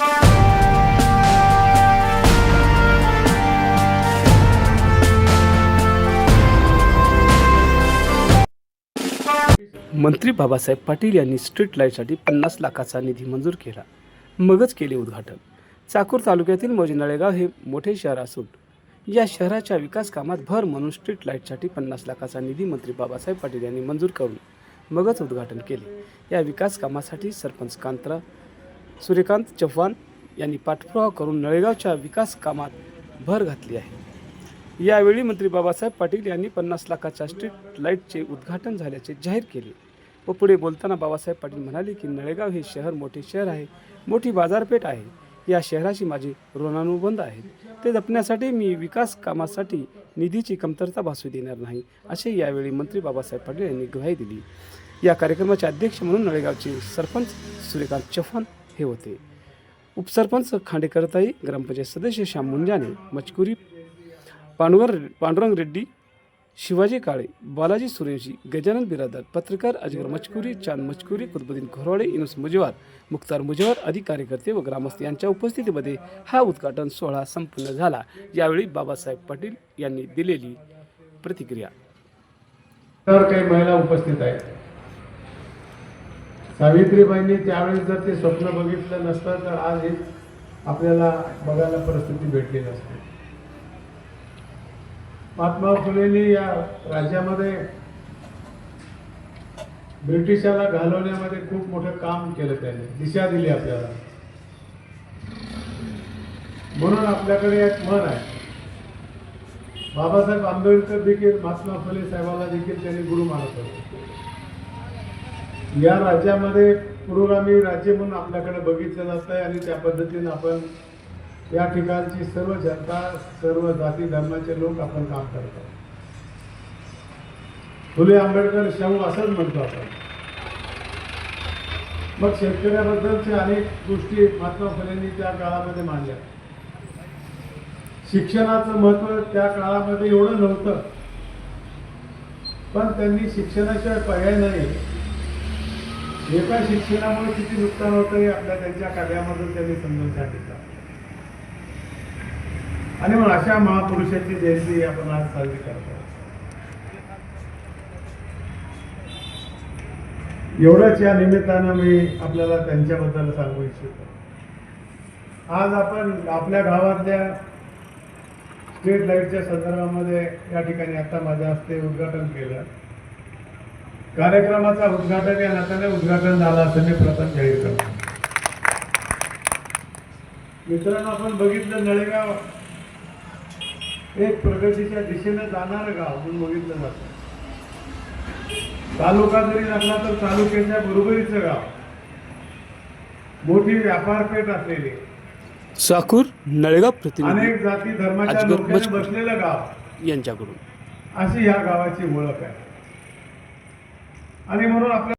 मंत्री बाबासाहेब पाटील यांनी स्ट्रीट लाईटसाठी पन्नास लाखाचा निधी मंजूर केला. मगच केले उद्घाटन. चाकूर तालुक्यातील मौजे नळेगाव हे मोठे शहर असून या शहराच्या विकास कामात भर म्हणून स्ट्रीट लाईटसाठी पन्नास लाखाचा निधी मंत्री बाबासाहेब पाटील यांनी मंजूर करून मगच उद्घाटन केले. या विकास कामासाठी सरपंच कांतरा सूर्यकांत चव्हाण यांनी पाठपुरावा करून नळेगावच्या विकास कामात भर घातली आहे. यावेळी मंत्री बाबासाहेब पाटील यांनी पन्नास लाखाच्या स्ट्रीट लाईटचे उद्घाटन झाल्याचे जाहीर केले व पुढे बोलताना बाबासाहेब पाटील म्हणाले की नळेगाव हे शहर मोठे शहर आहे मोठी बाजारपेठ आहे. या शहराशी माझे ऋणानुबंध आहेत. ते जपण्यासाठी मी विकास कामासाठी निधीची कमतरता भासू देणार नाही असे यावेळी मंत्री बाबासाहेब पाटील यांनी ग्वाही दिली. या कार्यक्रमाचे अध्यक्ष म्हणून नळेगावचे सरपंच सूर्यकांत चव्हाण हे होते. उपसरपंच खांडेकरताई ग्रामपंचायत सदस्य श्याम मुंजाने मचकुरी पांडुर पांडुरंग रेड्डी शिवाजी काळे बालाजी सूर्यवंशी गजानन बिरादर पत्रकार अजगर मचकुरी चांद मचकुरी कुतबुद्दीन घोरवाडे इनुस मुजवार मुख्तार मुजवार आदी कार्यकर्ते व ग्रामस्थ यांच्या उपस्थितीमध्ये हा उद्घाटन सोहळा संपन्न झाला. यावेळी बाबासाहेब पाटील यांनी दिलेली प्रतिक्रिया. तर काही महिला उपस्थित आहेत. सावित्रीबाईंनी त्यावेळेस जर ते स्वप्न बघितलं नसतं तर आज हे आपल्याला बघायला परिस्थिती भेटली नसते. महात्मा फुलेंनी या राज्यामध्ये ब्रिटिशाला घालवण्यामध्ये खूप मोठं काम केलं त्याने दिशा दिली आपल्याला. म्हणून आपल्याकडे एक मन आहे. बाबासाहेब आंबेडकर देखील महात्मा फुले साहेबाला देखील त्यांनी गुरु मानत होते. या राज्यामध्ये पुरोगामी राज्य म्हणून आपल्याकडे बघितलं जात आहे आणि त्या पद्धतीनं आपण या ठिकाणची सर्व जनता सर्व जाती धर्माचे लोक आपण काम करतो फुले आंबेडकर शाहू असंच म्हणतो आपण. मग शेतकऱ्याबद्दलच्या अनेक गोष्टी महात्मा फुलेंनी त्या काळामध्ये मांडल्या. शिक्षणाचं महत्त्व त्या काळामध्ये एवढं नव्हतं. पण त्यांनी शिक्षणाशिवाय पर्याय नाही. एका शिक्षणामुळे किती नुकसान होतं हे आपल्या त्यांच्या कार्यामधून त्यांनी समजून सांगितलं आणि मग अशा महापुरुषाची जयंती आपण आज साजरी करतो. एवढंच या निमित्तानं मी आपल्याला त्यांच्याबद्दल सांगू इच्छितो. आज आपण आपल्या गावातल्या स्ट्रीट लाईटच्या संदर्भामध्ये या ठिकाणी आता माझ्या हस्ते उद्घाटन केलं. कार्यक्रमाचा उद्घाटन या नात्याने उद्घाटन झालं असं मी प्रथम जाहीर करतो. मित्रांनो आपण बघितलं नळेगाव एक प्रगतीच्या दिशेने जाणारं गाव म्हणून बघितलं जातं. तालुका जरी नसला तर तालुक्याच्या बरोबरीचं गाव. मोठी व्यापारपेठ असलेली. चाकूर नळेगाव प्रतिनिधी अनेक जाती धर्माच्या लोकांनी. बसलेलं गाव. यांच्याकडून. अशी या गावाची ओळख आहे. आणि म्हणून आपल्या